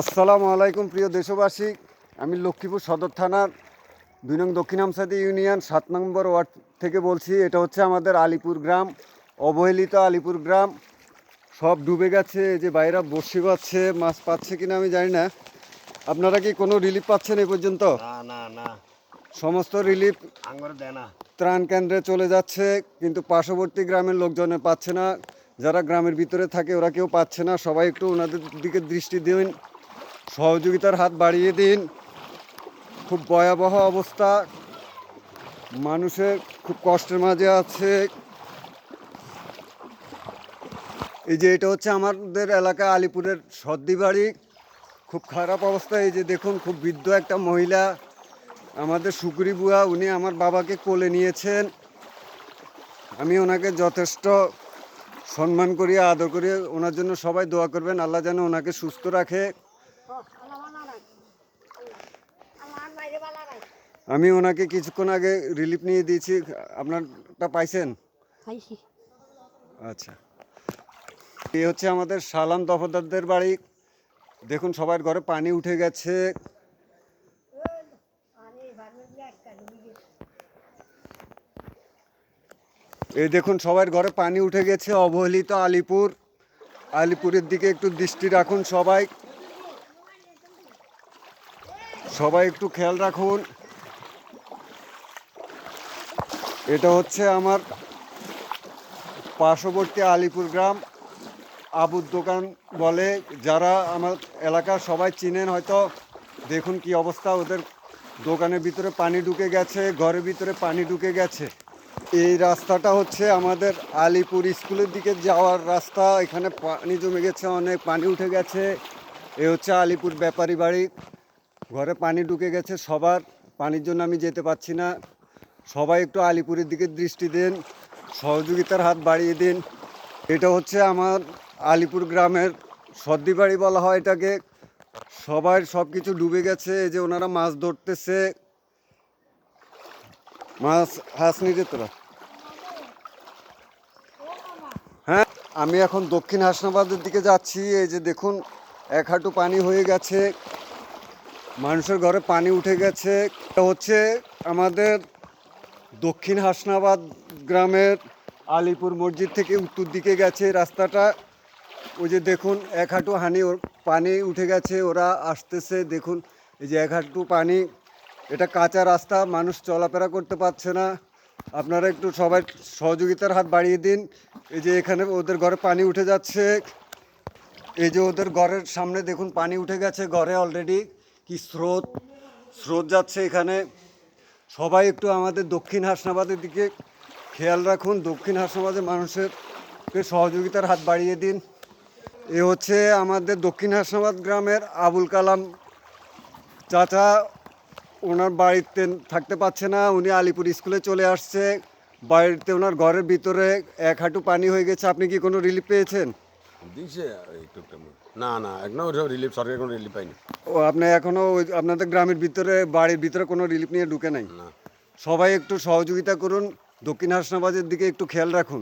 আসসালামু আলাইকুম প্রিয় দেশবাসী। আমি লক্ষ্মীপুর সদর থানার দুই নং দক্ষিণ আমসাদি ইউনিয়ন সাত নম্বর ওয়ার্ড থেকে বলছি এটা হচ্ছে আমাদের আলিপুর গ্রাম অবহেলিত আলিপুর গ্রাম। সব ডুবে গেছে যে বাইরা বসে পাচ্ছে মাছ পাচ্ছে কিনা আমি জানি না। আপনারা কি কোনো রিলিফ পাচ্ছেন এই পর্যন্ত? না না সমস্ত রিলিফ ত্রাণ কেন্দ্রে চলে যাচ্ছে কিন্তু পার্শ্ববর্তী গ্রামের লোকজনে পাচ্ছে না। যারা গ্রামের ভিতরে থাকে ওরা কেউ পাচ্ছে না। সবাই একটু ওনাদের দিকে দৃষ্টি দিন। সহযোগিতার হাত বাড়িয়ে দিন। খুব ভয়াবহ অবস্থা। মানুষের খুব কষ্টের মাঝে আছে। এই যে এটা হচ্ছে আমাদের এলাকা আলিপুরের সর্দি বাড়ি খুব খারাপ অবস্থা। এই যে দেখুন, খুব বৃদ্ধ একটা মহিলা। আমাদের সুকুরি বুয়া, উনি আমার বাবাকে কোলে নিয়েছেন। আমি ওনাকে যথেষ্ট সম্মান করি, আদর করি। ওনার জন্য সবাই দোয়া করবেন। আল্লাহ যেন ওনাকে সুস্থ রাখে। আমি ওনাকে কিছুক্ষণ আগে রিলিফ নিয়ে দিয়েছি। আপনারটা পাইছেন? আচ্ছা। এই হচ্ছে আমাদের সালাম দফাদারদের বাড়ি। দেখুন সবার ঘরে পানি উঠে গেছে। এই দেখুন সবার ঘরে পানি উঠে গেছে অবহেলিত আলিপুর। আলিপুরের দিকে একটু দৃষ্টি রাখুন সবাই। সবাই একটু খেয়াল রাখুন। এটা হচ্ছে আমার পার্শ্ববর্তী আলিপুর গ্রাম আবুর দোকান বলে। যারা আমার এলাকার সবাই চিনেন হয়তো, দেখুন কি অবস্থা, ওদের দোকানের ভিতরে পানি ঢুকে গেছে, ঘরের ভিতরে পানি ঢুকে গেছে। এই রাস্তাটা হচ্ছে আমাদের আলিপুর স্কুলের দিকে যাওয়ার রাস্তা। এখানে পানি জমে গেছে, অনেক পানি উঠে গেছে। এ হচ্ছে আলিপুর ব্যাপারী বাড়ি। ঘরে পানি ঢুকে গেছে, সবার। পানির জন্য আমি যেতে পারছি না। সবাই একটু আলিপুরের দিকে দৃষ্টি দিন, সহযোগিতার হাত বাড়িয়ে দিন। এটা হচ্ছে আমার আলিপুর গ্রামের সর্দি বাড়ি বলা হয় এটাকে। সবার সব কিছু ডুবে গেছে, এই যে ওনারা মাছ ধরতেছে। মাছ হাঁস নিয়ে তোরা হ্যাঁ আমি এখন দক্ষিণ হাসনাবাদের দিকে যাচ্ছি। এই যে দেখুন, এক হাঁটু পানি হয়ে গেছে। মানুষের ঘরে পানি উঠে গেছে। হচ্ছে আমাদের দক্ষিণ হাসনাবাদ গ্রামের আলিপুর মসজিদ থেকে উত্তর দিকে গেছে রাস্তাটা। ওই যে দেখুন, এক হাঁটু হানি ওর পানি উঠে গেছে, ওরা আসতেছে, দেখুন, এই যে এক হাঁটু পানি। এটা কাঁচা রাস্তা, মানুষ চলাফেরা করতে পারছে না। আপনারা একটু সবাই সহযোগিতার হাত বাড়িয়ে দিন। এই যে এখানে ওদের ঘরে পানি উঠে যাচ্ছে। এই যে ওদের ঘরের সামনে দেখুন, পানি উঠে গেছে ঘরে অলরেডি কি স্রোত স্রোত যাচ্ছে এখানে। সবাই একটু আমাদের দক্ষিণ হাসনাবাদের দিকে খেয়াল রাখুন। দক্ষিণ হাসনাবাদের মানুষের সহযোগিতার হাত বাড়িয়ে দিন। এ হচ্ছে আমাদের দক্ষিণ হাসনাবাদ গ্রামের আবুল কালাম চাচা। ওনার বাড়িতে থাকতে পারছে না, উনি আলিপুর স্কুলে চলে আসছে। বাড়িতে ওনার ঘরের ভিতরে এক হাঁটু পানি হয়ে গেছে। আপনি কি কোনো রিলিফ পেয়েছেন? এই টুকটাক না না এখনও রিলিফ সরকার কোনো রিলিফ পাইনি। ও আপনি এখনও ওই আপনাদের গ্রামের ভিতরে বাড়ির ভিতরে কোনো রিলিফ নিয়ে ঢুকে নাই? না। সবাই একটু সহযোগিতা করুন দক্ষিণ হাসনাবাদের দিকে একটু খেয়াল রাখুন।